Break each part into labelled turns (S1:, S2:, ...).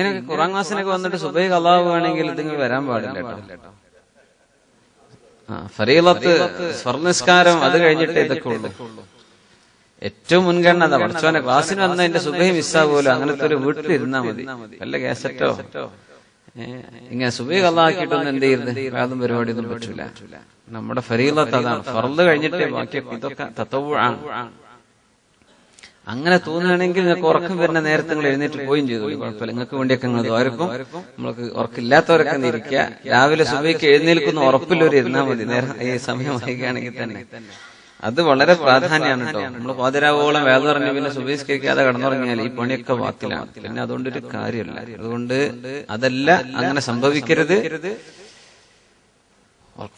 S1: ഇങ്ങനെയൊക്കെ ഖുറാൻ ക്ലാസ്സിനൊക്കെ വന്നിട്ട് സുബൈ കലാവുകയാണെങ്കിൽ ഇതിങ്ങൾ വരാൻ പാടില്ല കേട്ടോ. ആ ഫരീലത്ത് സ്വർനിസ്കാരം അത് കഴിഞ്ഞിട്ട് ഇതൊക്കെ ഉള്ളൂ ഏറ്റവും മുൻഗണന അതാ. പഠിച്ചോനെ ക്ലാസ്സിന് വന്ന എന്റെ സുബൈ മിസ്സാകുമല്ലോ അങ്ങനത്തെ ഒരു വീട്ടിലിരുന്നാ മതി. അല്ല കേസറ്റോ ഇങ്ങനെ സുബൈ കലാക്കിയിട്ടൊന്നും എന്ത് ചെയ്യരുത്? യാതൊന്നും പരിപാടിയൊന്നും പറ്റൂല. നമ്മുടെ ഫരീലത്ത് അതാണ്. ഫറൽ കഴിഞ്ഞിട്ട് ബാക്കി ഇതൊക്കെ തത്വമാണ് അങ്ങനെ തോന്നുകയാണെങ്കിൽ നിങ്ങൾക്ക് ഉറക്കം വരുന്ന നേരത്തെ നിങ്ങൾ എഴുന്നേറ്റ് പോയും ചെയ്തു. കുഴപ്പമില്ല. നിങ്ങൾക്ക് വേണ്ടിയൊക്കെ നിങ്ങൾ ദ്വാരക്കും നമ്മൾക്ക് ഉറക്കില്ലാത്തവരൊക്കെ ഇരിക്കുക. രാവിലെ സുബൈക്ക് എഴുന്നേൽക്കുന്ന ഉറപ്പിലൊരു ഇരുന്നാൽ മതി. നേരം ഈ സമയം വൈകുകയാണെങ്കിൽ തന്നെ. അത് വളരെ പ്രാധാന്യമാണ് കേട്ടോ. നമ്മൾ പാതിരാവോളം വേദം പറഞ്ഞു പിന്നെ സുബൈസ്കരിക്കാതെ കടന്നുറങ്ങിയാൽ ഈ പണിയൊക്കെ വാത്തിലാണ്. പിന്നെ അതുകൊണ്ടൊരു കാര്യമല്ല. അതുകൊണ്ട് അതല്ല അങ്ങനെ സംഭവിക്കരുത്.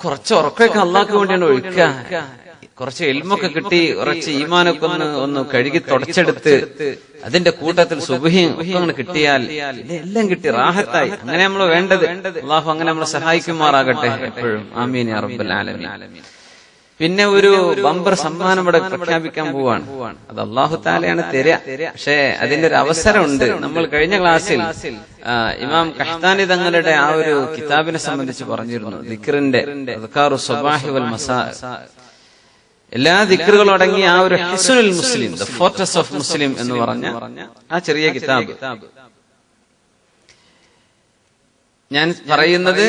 S1: കുറച്ച് ഉറക്കമൊക്കെ അള്ളാഹ്ക്ക് വേണ്ടിയാണ് ഒഴിക്കുക. കുറച്ച് എൽമൊക്കെ കിട്ടി കുറച്ച് ഈമാനൊക്കെ ഒന്ന് ഒന്ന് കഴുകി തുടച്ചെടുത്ത് അതിന്റെ കൂട്ടത്തിൽ സുബഹിയും ഒക്കെ അങ്ങനെ കിട്ടിയാൽ എല്ലാം കിട്ടി റാഹത്തായി. അങ്ങനെ നമ്മൾ വേണ്ടത്. അള്ളാഹു അങ്ങനെ നമ്മളെ സഹായിക്കുമാറാകട്ടെ എപ്പോഴും. ആമീൻ യാ റബ്ബൽ ആലമീൻ. പിന്നെ ഒരു ബമ്പർ സമ്മാനം ഇവിടെ പ്രഖ്യാപിക്കാൻ പോവാണ്. അത് അള്ളാഹു താലയാണ് തരിക പക്ഷേ അതിന്റെ ഒരു അവസരമുണ്ട്. നമ്മൾ കഴിഞ്ഞ ക്ലാസ്സിൽ ഇമാം കഷ്താനി തങ്ങളുടെ ആ ഒരു കിതാബിനെ സംബന്ധിച്ച് പറഞ്ഞിരുന്നു. ദിക്റിന്റെ വൽ മസാ. എല്ലാ ദിക്റുകളും അടങ്ങിയ ആ ഒരു ഹിസുനുൽ മുസ്ലിം ദ ഫോർട്ടസ് ഓഫ് മുസ്ലിം എന്ന് പറഞ്ഞ ആ ചെറിയ കിതാബ്. ഞാൻ പറയുന്നത്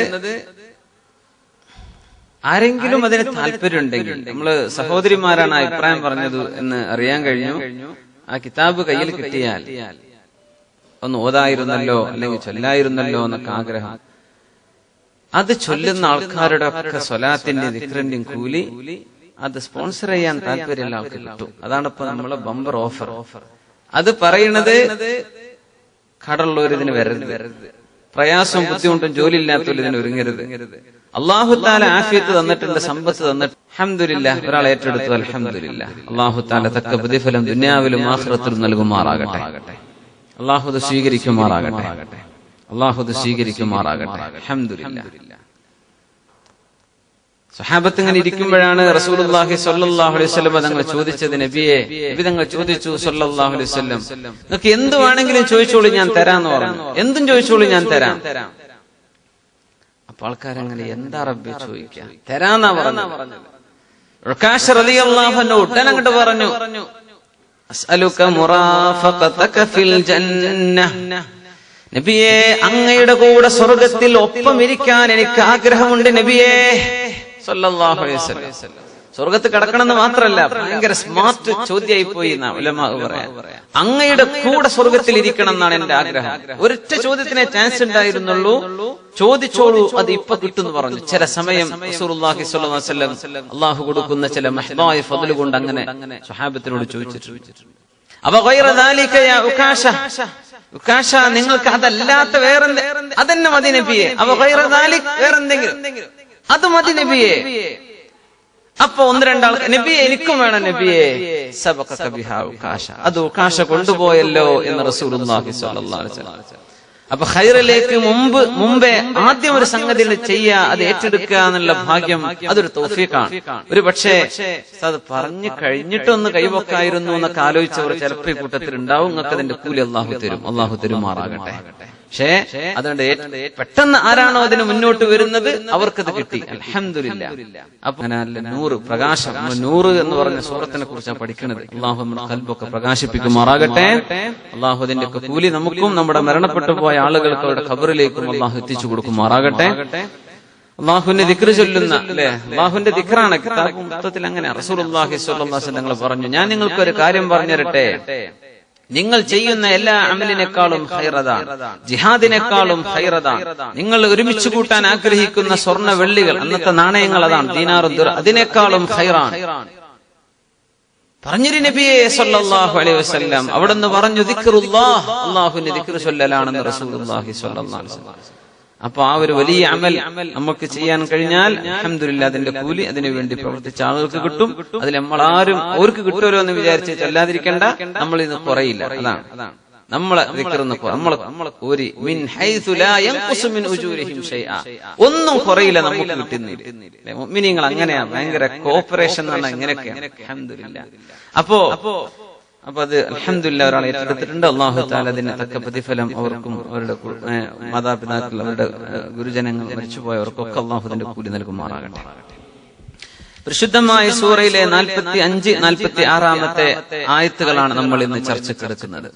S1: ആരെങ്കിലും അതിന് താല്പര്യമുണ്ടെങ്കിൽ നമ്മൾ സഹോദരിമാരാണ് അഭിപ്രായം പറഞ്ഞത് എന്ന് അറിയാൻ കഴിഞ്ഞു. ആ കിതാബ് കയ്യിൽ കിട്ടിയാൽ ഒന്ന് ഓതായിരുന്നല്ലോ അല്ലെങ്കിൽ ചൊല്ലായിരുന്നല്ലോ എന്നൊക്കെ ആഗ്രഹം. അത് ചൊല്ലുന്ന ആൾക്കാരുടെ ഒക്കെ സ്വലാത്തിന്റെ ദിക്രന്റെയും കൂലി അത് സ്പോൺസർ ചെയ്യാൻ താല്പര്യമുള്ള ആൾക്ക് കിട്ടും. അതാണ് ഇപ്പൊ നമ്മളെ ബമ്പർ ഓഫർ അത് പറയുന്നത് പറയണത് വരരുത്. വരരുത്. പ്രയാസവും ബുദ്ധിമുട്ടും ജോലി ഇല്ലാത്തവർ ഇതിന് ഒരുങ്ങരുത്. അള്ളാഹുത്താല ആഫിയത്ത് തന്നിട്ടുണ്ട് സമ്പത്ത് തന്നിട്ട് അഹമ്മദില്ല ഒരാൾ ഏറ്റെടുത്തു അലഹമില്ല അള്ളാഹുത്താല തക്ക പ്രതിഫലം ദുന്യാവിലും ആഹ്റത്തിലും നൽകുമാറാകട്ടെ. അള്ളാഹുദ് സ്വീകരിക്കുമാറാകട്ടെ. അള്ളാഹുദ് സ്വീകരിക്കുമാറാകട്ടെ. അഹമ്മദില്ല സഹാബത്ത് ഇങ്ങനെ ഇരിക്കുമ്പോഴാണ് റസൂലുള്ളാഹി സ്വല്ലല്ലാഹു അലൈഹി തങ്ങൾ ചോദിച്ചത് നബിയെ നബി തങ്ങൾ ചോദിച്ചു സ്വല്ലല്ലാഹു അലൈഹി നിങ്ങൾക്ക് എന്ത് വേണമെങ്കിലും ചോദിച്ചോളൂ ഞാൻ തരാന്ന് പറഞ്ഞു. എന്തും ചോദിച്ചോളൂ ഞാൻ തരാം. അപ്പൊ ആൾക്കാരങ്ങനെ എന്താ റബ്ബി ചോദിക്കാം? തരാന്നാ പറഞ്ഞു ഉൾക്കാശ് ഉടൻ അങ്ങോട്ട് പറഞ്ഞു നബിയെ അങ്ങയുടെ കൂടെ സ്വർഗത്തിൽ ഒപ്പം ഇരിക്കാൻ എനിക്ക് ആഗ്രഹമുണ്ട് നബിയെ. സല്ലല്ലാഹു അലൈഹി സ്വർഗത്ത് കിടക്കണമെന്ന് മാത്രമല്ല ഭയങ്കര സ്മാർട്ട് ചോദ്യമായി പോയി പറയാം. അങ്ങയുടെ കൂടെ സ്വർഗത്തിൽ ഇരിക്കണം എന്നാണ് എന്റെ ആഗ്രഹം. ഒരൊറ്റ ചോദ്യത്തിനെ ചാൻസ് ഉണ്ടായിരുന്നുള്ളൂ. ചോദിച്ചോളൂ അത് ഇപ്പൊ കിട്ടുന്നു പറഞ്ഞു. ചില സമയം അള്ളാഹു കൊടുക്കുന്ന ചില മഹബായ ഫതിൽ കൊണ്ട് അങ്ങനെ സ്വഹാബത്തിനോട് ചോദിച്ചിട്ടുണ്ട്. അപ്പൊ നിങ്ങൾക്ക് അതല്ലാത്ത വേറെ അതന്നെ മതി നബിയെ. ദാലിക് വേറെന്തെങ്കിലും. അത് മതി നബിയെ. അപ്പൊ ഒന്ന് രണ്ടാൾ നബിയെ എനിക്കും വേണം നബിയെ. അത് കാശ കൊണ്ടുപോയല്ലോ എന്ന് അപ്പൊ ഹൈറിലേക്ക് മുമ്പ് മുമ്പേ ആദ്യം ഒരു സംഗതി ചെയ്യുക അത് ഏറ്റെടുക്കുക എന്നുള്ള ഭാഗ്യം അതൊരു തോഫിക്കാണ് ഒരു പക്ഷേ അത് പറഞ്ഞു കഴിഞ്ഞിട്ടൊന്ന് കൈവക്കായിരുന്നു എന്നൊക്കെ ആലോചിച്ചവർ ചിലപ്പോൾ ഈ കൂട്ടത്തിൽ ഉണ്ടാവും. നിങ്ങൾക്ക് അതിന്റെ കൂലി അള്ളാഹു തരും. അള്ളാഹു തരും തരുമാറാകട്ടെ. പക്ഷേ അതുകൊണ്ട് പെട്ടെന്ന് ആരാണോ അതിന് മുന്നോട്ട് വരുന്നത് അവർക്കത് കിട്ടി. അലഹമില്ല നൂറ് പ്രകാശം നൂറ് എന്ന് പറഞ്ഞ സൂറത്തിനെ കുറിച്ചാണ് പഠിക്കുന്നത് അള്ളാഹു നമ്മുടെ കൽബൊക്കെ പ്രകാശിപ്പിക്കുമാറാകട്ടെ. അള്ളാഹു ഒക്കെ കൂലി നമുക്കും നമ്മുടെ മരണപ്പെട്ടു പോയ ആളുകൾക്ക് അവരുടെ ഖബറിലേക്കും അള്ളാഹു എത്തിച്ചു കൊടുക്കുമാറാകട്ടെ. അള്ളാഹുവിന്റെ ദിക്ര ചൊല്ലുന്ന അല്ലെ? അള്ളാഹുവിന്റെ ദിക്റാണ്. കിതാബ് മൊത്തത്തിൽ അങ്ങനെ സ്വല്ലല്ലാഹു അലൈഹി വസല്ലം പറഞ്ഞു. ഞാൻ നിങ്ങൾക്ക് ഒരു കാര്യം പറഞ്ഞു തരട്ടെ നിങ്ങൾ ചെയ്യുന്ന എല്ലാ അമലിനേക്കാളും ഹൈറതാണ് ജിഹാദിനേക്കാളും ഹൈറതാണ് നിങ്ങൾ ഒരുമിച്ച് കൂട്ടാൻ ആഗ്രഹിക്കുന്ന സ്വർണ വെള്ളികൾ അന്നത്തെ നാണയങ്ങൾ അതാണ് ദീനാറുദ്ദുർ അതിനേക്കാളും ഹൈറാണ് പറഞ്ഞൊരു നബിയെ സല്ലല്ലാഹു അലൈഹി വസല്ലം. അവിടുന്ന് പറഞ്ഞു ദിക്റുല്ലാഹ്. അല്ലാഹുവിന്റെ ദിക്ർ ചൊല്ലലാണെന്ന് റസൂലുള്ളാഹി സ്വല്ലല്ലാഹു അലൈഹി വസല്ലം. അപ്പൊ ആ ഒരു വലിയ അമൽ നമുക്ക് ചെയ്യാൻ കഴിഞ്ഞാൽ അഹമ്മദില്ല അതിന്റെ കൂലി അതിനു വേണ്ടി പ്രവർത്തിച്ച ആളുകൾക്ക് കിട്ടും. അതിൽ നമ്മളാരും അവർക്ക് കിട്ടുമല്ലോ എന്ന് വിചാരിച്ച് ചെല്ലാതിരിക്കേണ്ട. നമ്മൾ ഇന്ന് കുറയില്ല. അതാണ്. നമ്മളെ ഷൈആ ഒന്നും കുറയില്ല നമുക്ക് കിട്ടുന്നില്ല. മുഅ്മിനീങ്ങൾ അങ്ങനെയാ ഭയങ്കര കോപ്പറേഷൻ എന്ന് പറഞ്ഞാൽ ഇങ്ങനെയൊക്കെയാണ്. അൽഹംദുലില്ലാ അപ്പോ അപ്പൊ അത് അലഹമില്ല ഒരാൾ ഏറ്റെടുത്തിട്ടുണ്ട്. അള്ളാഹു താല അതിന് തക്ക പ്രതിഫലം അവർക്കും അവരുടെ മാതാപിതാക്കൾ അവരുടെ ഗുരുജനങ്ങൾ മരിച്ചുപോയവർക്കൊക്കെ അള്ളാഹുദിന്റെ കൂലി നൽകുമാറാകട്ടെ. പരിശുദ്ധമായ സൂറയിലെ നാൽപ്പത്തി അഞ്ച് നാൽപ്പത്തി ആറാമത്തെ ആയത്തുകളാണ് നമ്മൾ ഇന്ന് ചർച്ചക്കെടുക്കുന്നത്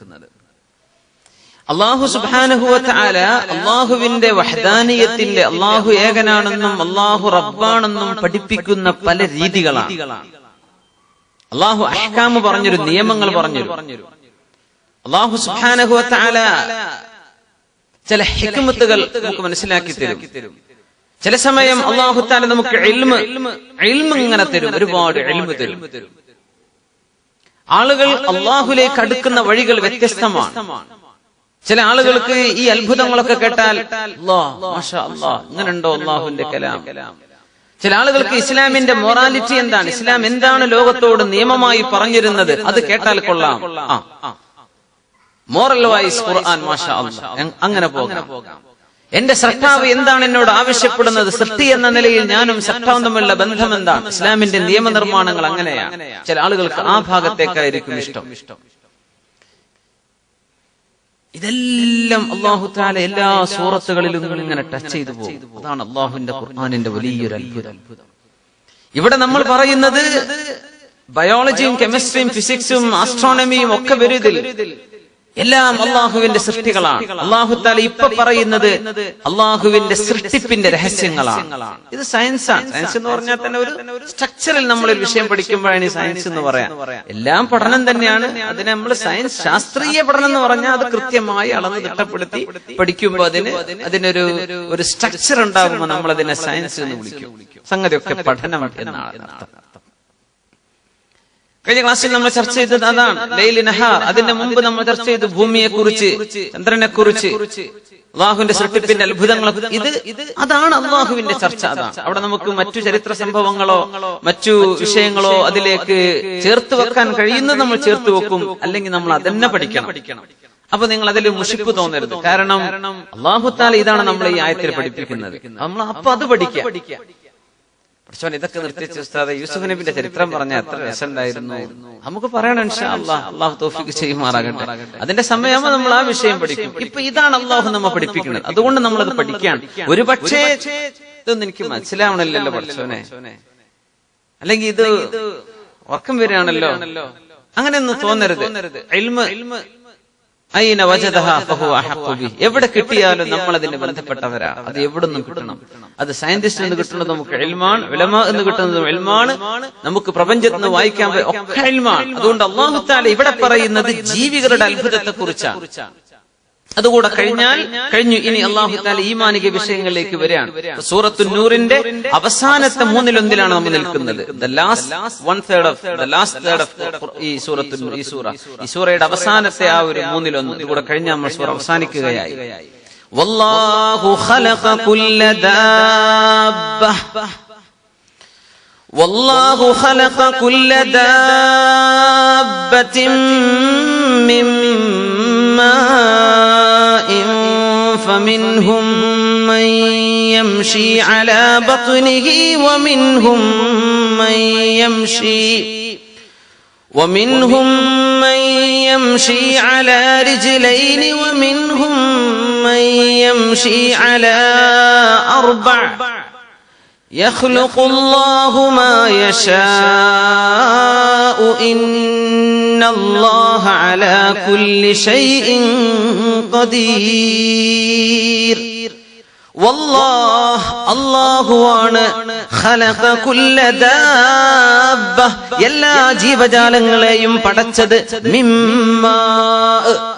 S1: അള്ളാഹു സുബാനുഹുവല അള്ളാഹുവിന്റെ വഹദാനീയത്തിന്റെ അള്ളാഹു ഏകനാണെന്നും അള്ളാഹു റബ്ബാണെന്നും പഠിപ്പിക്കുന്ന പല രീതികളാണ്. അള്ളാഹു അഷ്കാമ് പറഞ്ഞൊരു നിയമങ്ങൾ പറഞ്ഞൊരു അള്ളാഹു സുബാനുഹുവല ചില ഹിക്മത്തുകൾ നമുക്ക് മനസ്സിലാക്കി തരും. ചില സമയം അള്ളാഹു താല നമുക്ക് ഇങ്ങനെ തരും ഒരുപാട് തരും. ആളുകൾ അള്ളാഹുലേക്ക് അടുക്കുന്ന വഴികൾ വ്യത്യസ്തമാണ്. ചില ആളുകൾക്ക് ഈ അത്ഭുതങ്ങളൊക്കെ കേട്ടാൽ ഇങ്ങനെ ഉണ്ടോ അള്ളാഹുവിന്റെ കലാം? ചില ആളുകൾക്ക് ഇസ്ലാമിന്റെ മൊറാലിറ്റി എന്താണ്? ഇസ്ലാം എന്താണ് ലോകത്തോട് നിയമമായി പറഞ്ഞിരുന്നത്? അത് കേട്ടാൽ കൊള്ളാം. മോറൽ വൈസ് ഖുർആൻ മാഷാ. അങ്ങനെ പോകാം. എന്റെ സർക്കാവ് എന്താണ് എന്നോട് ആവശ്യപ്പെടുന്നത്? സൃഷ്ടി എന്ന നിലയിൽ ഞാനും സർക്കാവും തമ്മിലുള്ള ബന്ധം എന്താണ്? ഇസ്ലാമിന്റെ നിയമനിർമ്മാണങ്ങൾ അങ്ങനെയാണ് ചില ആളുകൾക്ക് ആ ഭാഗത്തേക്കായിരിക്കും ഇഷ്ടം. ഇതെല്ലാം അള്ളാഹു താല എല്ലാ സൂറത്തുകളിലും ഇങ്ങനെ ടച്ച് ചെയ്തു പോകും. അതാണ് അള്ളാഹുവിന്റെ ഖുർആാനിന്റെ വലിയൊരു അത്ഭുതം. ഇവിടെ നമ്മൾ പറയുന്നത് ബയോളജിയും കെമിസ്ട്രിയും ഫിസിക്സും ആസ്ട്രോണമിയും ഒക്കെ വരുതിൽ. എല്ലാം അള്ളാഹുവിന്റെ സൃഷ്ടികളാണ്. അള്ളാഹു താല ഇപ്പൊ പറയുന്നത് അള്ളാഹുവിന്റെ സൃഷ്ടിപ്പിന്റെ രഹസ്യങ്ങളാണ്. ഇത് സയൻസാണ് സയൻസ് എന്ന് പറഞ്ഞാൽ തന്നെ ഒരു സ്ട്രക്ചറിൽ നമ്മൾ ഒരു വിഷയം പഠിക്കുമ്പോഴാണ് ഈ സയൻസ് എന്ന് പറയാം. എല്ലാം പഠനം തന്നെയാണ്. അതിനെ നമ്മൾ സയൻസ് ശാസ്ത്രീയ പഠനം എന്ന് പറഞ്ഞാൽ അത് കൃത്യമായി അളന്ന് തിട്ടപ്പെടുത്തി പഠിക്കുമ്പോൾ അതിന് അതിനൊരു ഒരു സ്ട്രക്ചർ ഉണ്ടാകുമ്പോൾ നമ്മൾ അതിനെ സയൻസ് എന്ന് വിളിക്കും. സംഗതിയൊക്കെ പഠനം എന്നാണ് അർത്ഥം കഴിഞ്ഞ ക്ലാസ്സിൽ നമ്മൾ ചർച്ച ചെയ്തത് അതാണ്. അതിന്റെ മുമ്പ് നമ്മൾ ചർച്ച ചെയ്തു ഭൂമിയെ കുറിച്ച് ചന്ദ്രനെ കുറിച്ച് അള്ളാഹുവിന്റെ സൃഷ്ടിപ്പിന്റെ അത്ഭുതങ്ങൾ ഇത് അതാണ് അള്ളാഹുവിന്റെ ചർച്ച. അതാണ്. അവിടെ നമുക്ക് മറ്റു ചരിത്ര സംഭവങ്ങളോ മറ്റു വിഷയങ്ങളോ അതിലേക്ക് ചേർത്ത് വെക്കാൻ കഴിയുന്നത് നമ്മൾ ചേർത്ത് വെക്കും. അല്ലെങ്കിൽ നമ്മൾ അതന്നെ പഠിക്കണം. അപ്പൊ നിങ്ങൾ അതിൽ മുഷിപ്പ് തോന്നരുത്. കാരണം അള്ളാഹുത്താല ഇതാണ് നമ്മൾ ഈ ആയത്തിൽ പഠിപ്പിക്കുന്നത്. നമ്മൾ അപ്പൊ അത് പഠിക്കുക. പഠിച്ചോൻ ഇതൊക്കെ നിർത്തിച്ച് ഉസ്താദ് യൂസുഫ് നബിന്റെ ചരിത്രം പറഞ്ഞ എത്ര രസമുണ്ടായിരുന്നു. നമുക്ക് പറയണം അള്ളാഹ് അള്ളാഹു തോഫിക്ക് ചെയ്യുമാറാകട്ടെ അതിന്റെ സമയമാകുമ്പോൾ നമ്മൾ ആ വിഷയം പഠിക്കും. ഇപ്പൊ ഇതാണ് അള്ളാഹു നമ്മ പഠിപ്പിക്കുന്നത് അതുകൊണ്ട് നമ്മൾ അത് പഠിക്കാൻ ഒരു പക്ഷേ ഇതൊന്നും എനിക്ക് മനസ്സിലാവണില്ലല്ലോ പഠിച്ചോനെ അല്ലെങ്കിൽ ഇത് ഉറക്കം വരികയാണല്ലോ. അങ്ങനെയൊന്നും തോന്നരുത്. അയിന ഫഹു അഹഖു ബി എവിടെ കിട്ടിയാലും നമ്മൾ അതിന് ബന്ധപ്പെട്ടവരാ. അത് എവിടെ നിന്നും കിട്ടണം? അത് സയന്റിസ്റ്റ് എന്ന് കിട്ടുന്നത് നമുക്ക് എൽമാണ് വിലമ എന്ന് കിട്ടുന്നത് എൽമാണ് നമുക്ക് പ്രപഞ്ചത്തിൽ നിന്ന് വായിക്കാൻ ഒക്കെ എൽമാണ് അതുകൊണ്ട് അള്ളാഹു താല ഇവിടെ പറയുന്നത് ജീവികളുടെ അത്ഭുതത്തെ കുറിച്ചാണ് അതുകൂടെ കഴിഞ്ഞാൽ കഴിഞ്ഞു. ഇനി അള്ളാഹു താല ഈമാനിക വിഷയങ്ങളിലേക്ക് വരികയാണ്. സൂറത്തു നൂറിന്റെ അവസാനത്തെ മൂന്നിലൊന്നിലാണ് നമ്മൾ നിൽക്കുന്നത്. The last one third of the last third of ഈ സൂറത്തു ഈ സൂറ. ഈ സൂറയുടെ അവസാനത്തെ ആ ഒരു മൂന്നിലൊന്ന്. ഇതുകൂടെ കഴിഞ്ഞ നമ്മൾ സൂറ അവസാനിക്കുകയായി. വല്ലാഹു ഖലഖ കുല്ല ദാബ്ബ والله خلق كل دابة من ماء فمنهم من يمشي على بطنه ومنهم من يمشي ومنهم من يمشي على رجلين ومنهم من يمشي على أربع يخلق الله ما يشاء. إن الله على كل شيء قدير. അള്ളാഹുവാണ് എല്ലാ ജീവജാലങ്ങളെയും പടച്ചത്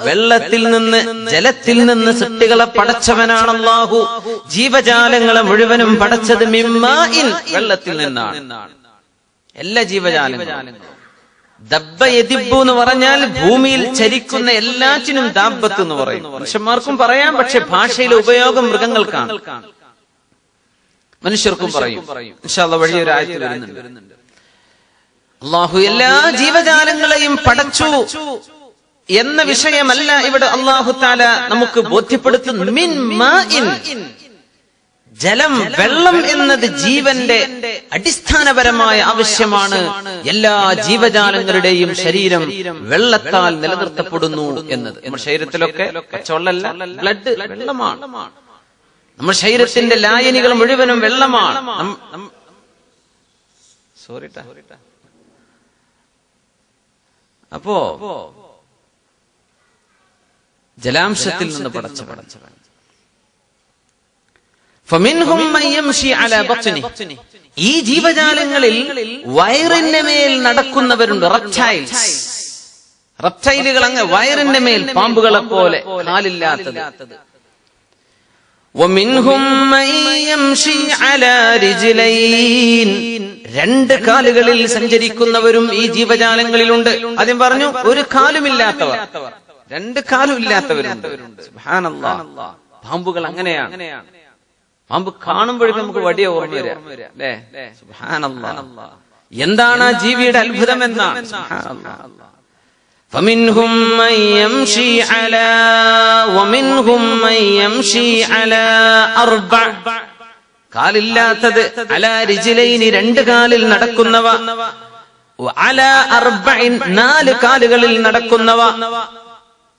S1: വെള്ളത്തിൽ നിന്ന് ജലത്തിൽ നിന്ന് സൃഷ്ടികളെ പടച്ചവനാണ് അള്ളാഹു ജീവജാലങ്ങളെ മുഴുവനും പടച്ചത് മിമ്മാ വെള്ളത്തിൽ നിന്നാണ്. എല്ലാ ജീവജാലങ്ങളും. ദബ്ബ എന്ന് പറഞ്ഞാൽ ഭൂമിയിൽ ചരിക്കുന്ന എല്ലാറ്റിനും ദാബത്ത് എന്ന് പറയും. മനുഷ്യന്മാർക്കും പറയാം പക്ഷെ ഭാഷയിലെ ഉപയോഗം മൃഗങ്ങൾക്കാണ്. മനുഷ്യർക്കും പറയും. ആയത്തിൽ വരുന്നുണ്ട്. അള്ളാഹു എല്ലാ ജീവജാലങ്ങളെയും പടച്ചു എന്ന വിഷയമല്ല ഇവിടെ അള്ളാഹു താല നമുക്ക് ബോധ്യപ്പെടുത്തുന്നു ജലം വെള്ളം എന്നത് ജീവന്റെ അടിസ്ഥാനപരമായ ആവശ്യമാണ്. എല്ലാ ജീവജാലങ്ങളുടെയും ശരീരം വെള്ളത്താൽ നിലനിർത്തപ്പെടുന്നു എന്നത്. നമ്മുടെ ശരീരത്തിലൊക്കെ പച്ചവെള്ളല്ല ബ്ലഡ് വെള്ളമാണ്. നമ്മുടെ ശരീരത്തിന്റെ ലായനികൾ മുഴുവനും വെള്ളമാണ്. സോറി അപ്പോ ജലാംശത്തിൽ നിന്ന് പടച്ച പടച്ചവൻ. ഈ ജീവജാലങ്ങളിൽ വയറിന്റെ മേൽ നടക്കുന്നവരുണ്ട് റെപ്റ്റൈൽസ് റെപ്റ്റൈലുകൾ അങ്ങ് വയറിന്റെ മേൽ പാമ്പുകളെ പോലെ കാലില്ലാത്തത്. രണ്ട് കാലുകളിൽ സഞ്ചരിക്കുന്നവരും ഈ ജീവജാലങ്ങളിലുണ്ട്. ആദ്യം പറഞ്ഞു ഒരു കാലുമില്ലാത്തവർ. രണ്ട് കാലും ഇല്ലാത്തവരുണ്ട് പാമ്പുകൾ അങ്ങനെയാണ്. പാമ്പ് കാണുമ്പോഴേക്കും നമുക്ക് വടിയ ഓർമ്മ വരാം അല്ലേ സുബ്ഹാനല്ലാഹ്. എന്താണ് ആ ജീവിയുടെ അത്ഭുതം എന്നാണ് സുബ്ഹാനല്ലാഹ്. فمنهم من يمشي على ومنهم من يمشي على أربع കാലില്ലാത്തത് അല രിജിലൈനി രണ്ട് കാലിൽ നടക്കുന്നവ അല അർബഇൻ നാല് കാലുകളിൽ നടക്കുന്നവ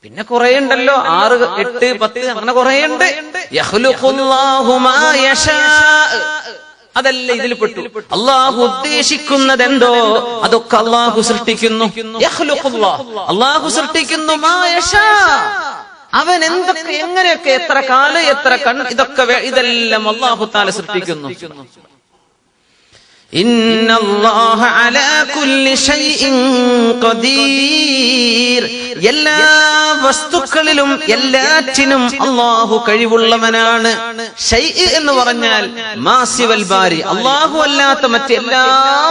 S1: പിന്നെ കുറെ ഉണ്ടല്ലോ ആറ് എട്ട് പത്ത് അങ്ങനെ കുറെ ഉണ്ട് അതല്ല ഇതിൽ പെട്ടു. അള്ളാഹു ഉദ്ദേശിക്കുന്നത് എന്തോ അതൊക്കെ അള്ളാഹു സൃഷ്ടിക്കുന്നു. അള്ളാഹു സൃഷ്ടിക്കുന്നു അവൻ എന്തൊക്കെ എങ്ങനെയൊക്കെ എത്ര കാൽ എത്ര കൺ ഇതൊക്കെ ഇതെല്ലാം അള്ളാഹു താല സൃഷ്ടിക്കുന്നു. എല്ലാ വസ്തുക്കളിലും എല്ലാറ്റിനും അള്ളാഹു കഴിവുള്ളവനാണ്. എന്ന് പറഞ്ഞാൽ മാസിവൽ ബാരി. അള്ളാഹു അല്ലാത്ത മറ്റെല്ലാ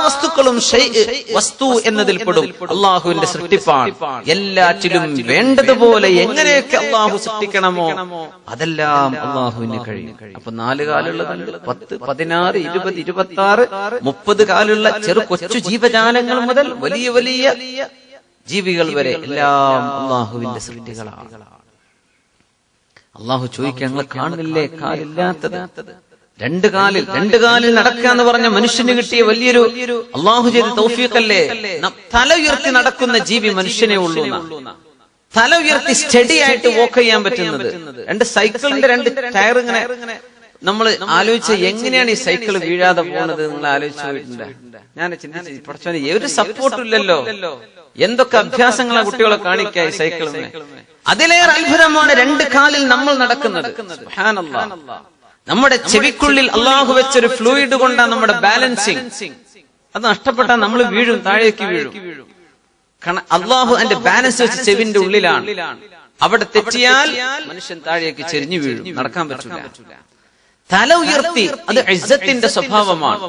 S1: വസ്തുക്കളും ഷൈഇ വസ്തു എന്നതിൽ പെടും. അള്ളാഹുവിന്റെ സൃഷ്ടിപ്പാണ്. എല്ലാറ്റിലും വേണ്ടതുപോലെ എങ്ങനെയൊക്കെ അള്ളാഹു സൃഷ്ടിക്കണമോ അതെല്ലാം അള്ളാഹുവിന് കഴിയും. അപ്പൊ നാല് കാലുള്ളതുണ്ട്. പത്ത് പതിനാറ് ഇരുപത് ഇരുപത്തി ആറ് മുപ്പത് കാലുള്ള ചെറു കൊച്ചു ജീവജാലങ്ങൾ മുതൽ വലിയ വലിയ ജീവികൾ വരെ എല്ലാം അള്ളാഹുവിന്റെ സൃഷ്ടികളാണ്. അള്ളാഹു ചോദിക്കുക ഞങ്ങൾ കാണില്ലേ? കാലില്ലാത്തത്. രണ്ട് കാലിൽ രണ്ട് കാലിൽ നടക്കുക എന്ന് പറഞ്ഞ മനുഷ്യന് കിട്ടിയ വലിയൊരു അള്ളാഹു ചെയ്ത തൗഫീഖല്ലേ? തല ഉയർത്തി നടക്കുന്ന ജീവി മനുഷ്യനെ ഉള്ളൂ. തല ഉയർത്തി സ്റ്റഡി ആയിട്ട് വോക്ക് ചെയ്യാൻ പറ്റുന്നത്. രണ്ട് സൈക്കിളിന്റെ രണ്ട് ടയർ ഇങ്ങനെ നമ്മൾ ആലോചിച്ച എങ്ങനെയാണ് ഈ സൈക്കിൾ വീഴാതെ പോകുന്നത് നിങ്ങൾ ആലോചിച്ചു പോയിട്ടുണ്ട് ഞാൻ ചിന്തിച്ചു പഠിച്ചോനെ ഒരു സപ്പോർട്ടും ഇല്ലല്ലോ? എന്തൊക്കെ അഭ്യാസങ്ങളാണ് കുട്ടികളെ കാണിക്കുക ഈ സൈക്കിളിന് അതിലേറെ അത്ഭുതമാണ് രണ്ട് കാലിൽ നമ്മൾ നടക്കുന്നത്. നമ്മുടെ ചെവിക്കുള്ളിൽ അള്ളാഹു വെച്ചൊരു ഫ്ലൂയിഡ് കൊണ്ടാണ് നമ്മുടെ ബാലൻസിങ് അത് നഷ്ടപ്പെട്ടാൽ നമ്മൾ വീഴും താഴേക്ക് വീഴും. കാരണം അള്ളാഹു അതിന്റെ ബാലൻസ് വെച്ച് ചെവിന്റെ ഉള്ളിലാണ്. അവിടെ തെറ്റിയാൽ മനുഷ്യൻ താഴേക്ക് ചെരിഞ്ഞു വീഴും. നടക്കാൻ പറ്റില്ല തല ഉയർത്തി അത് ഇസ്സത്തിന്റെ സ്വഭാവമാണ്.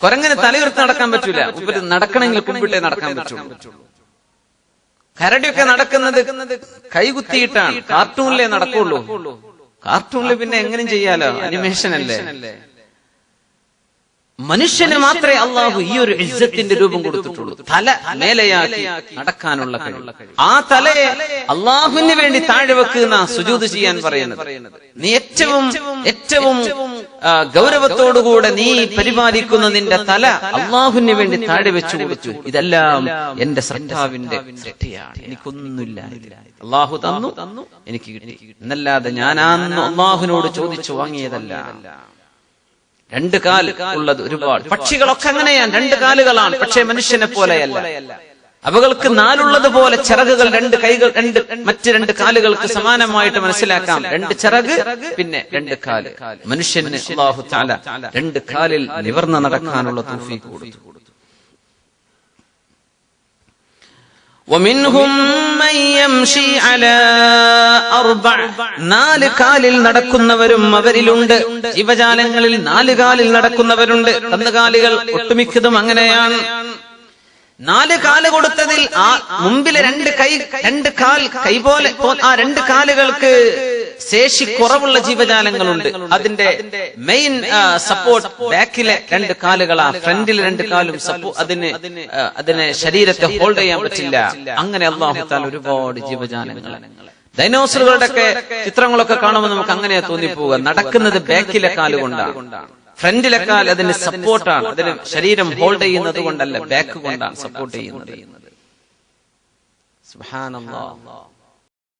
S1: കുരങ്ങനെ തല ഉയർത്തി നടക്കാൻ പറ്റൂല. ഇവർ നടക്കണമെങ്കിൽ കുമ്പിട്ടേ നടക്കാൻ പറ്റുള്ളൂ. കരടിയൊക്കെ നടക്കുന്നത് കൈകുത്തിയിട്ടാണ്. കാർട്ടൂണിലേ നടക്കുള്ളൂ. കാർട്ടൂണിൽ പിന്നെ എങ്ങനെയും ചെയ്യാലോ? അനിമേഷൻ അല്ലേ? മനുഷ്യന് മാത്രമേ അള്ളാഹു ഈ ഒരു ഇജ്ജത്തിന്റെ രൂപം കൊടുത്തിട്ടുള്ളൂ. തല മേലയാക്കി നടക്കാനുള്ള കഴിവ്. ആ തലയെ അള്ളാഹുവിന് വേണ്ടി താഴെ വെക്കുന്ന സുജൂത് ചെയ്യാൻ പറയുന്നത്. നീ ഏറ്റവും ഏറ്റവും ഗൗരവത്തോടുകൂടെ നീ പരിപാലിക്കുന്ന നിന്റെ തല അള്ളാഹുവിന് വേണ്ടി താഴെ വെച്ചു കൊടുത്തു. ഇതെല്ലാം എന്റെ ശ്രദ്ധാവിന്റെ ശ്രദ്ധയാണ്. എനിക്കൊന്നുമില്ല അള്ളാഹു തന്നു. എനിക്ക് കിട്ടി. എന്നല്ലാതെ ഞാനാന്ന് അള്ളാഹുവിനോട് ചോദിച്ചു വാങ്ങിയതല്ല. രണ്ട് കാൽ ഉള്ളത് ഒരുപാട്. പക്ഷികളൊക്കെ അങ്ങനെയാണ് രണ്ട് കാലുകളാണ്. പക്ഷേ മനുഷ്യനെ പോലെയല്ല. അവകൾക്ക് നാലുള്ളത് പോലെ ചിറകുകൾ രണ്ട് കൈകൾ രണ്ട് മറ്റ് രണ്ട് കാലുകൾക്ക് സമാനമായിട്ട് മനസ്സിലാക്കാം. രണ്ട് ചിറക് പിന്നെ രണ്ട് കാൽ. മനുഷ്യന് രണ്ട് കാലിൽ നിവർന്ന് നടക്കാനുള്ള തൗഫീഖ് കൊടുത്തു. നാല് കാലിൽ നടക്കുന്നവരും അവരിലുണ്ട്. ജീവജാലങ്ങളിൽ നാല് കാലിൽ നടക്കുന്നവരുണ്ട്. കന്നുകാലികൾ ഒട്ടുമിക്കതും അങ്ങനെയാണ്. നാല് കാൽ കൊടുത്തതിൽ ആ മുമ്പിലെ രണ്ട് കൈ രണ്ട് കാൽ കൈ പോലെ ആ രണ്ട് കാലുകൾക്ക് ശേഷി കുറവുള്ള ജീവജാലങ്ങളുണ്ട്. അതിന്റെ മെയിൻ സപ്പോർട്ട് ബാക്കിലെ രണ്ട് കാലുകളാ ഫ്രണ്ടിലെ രണ്ട് കാലും സപ്പോർട്ട് അതിന് അതിനെ ശരീരത്തെ ഹോൾഡ് ചെയ്യാൻ പറ്റില്ല. അങ്ങനെ അള്ളാഹുത്താൽ ഒരുപാട് ജീവജാലങ്ങൾ ഡൈനോസറുകളുടെ ഒക്കെ ചിത്രങ്ങളൊക്കെ കാണുമ്പോൾ നമുക്ക് അങ്ങനെ തോന്നിപ്പോവുക. നടക്കുന്നത് ബാക്കിലെ കാലുകൊണ്ടാണ് ഫ്രണ്ടിലെ കാൽ അതിന് സപ്പോർട്ടാണ് അതിന് ശരീരം ഹോൾഡ് ചെയ്യുന്നത് കൊണ്ടല്ല ബാക്ക് കൊണ്ടാണ് സപ്പോർട്ട് ചെയ്യുന്നത്. സുബ്ഹാനല്ലാഹ്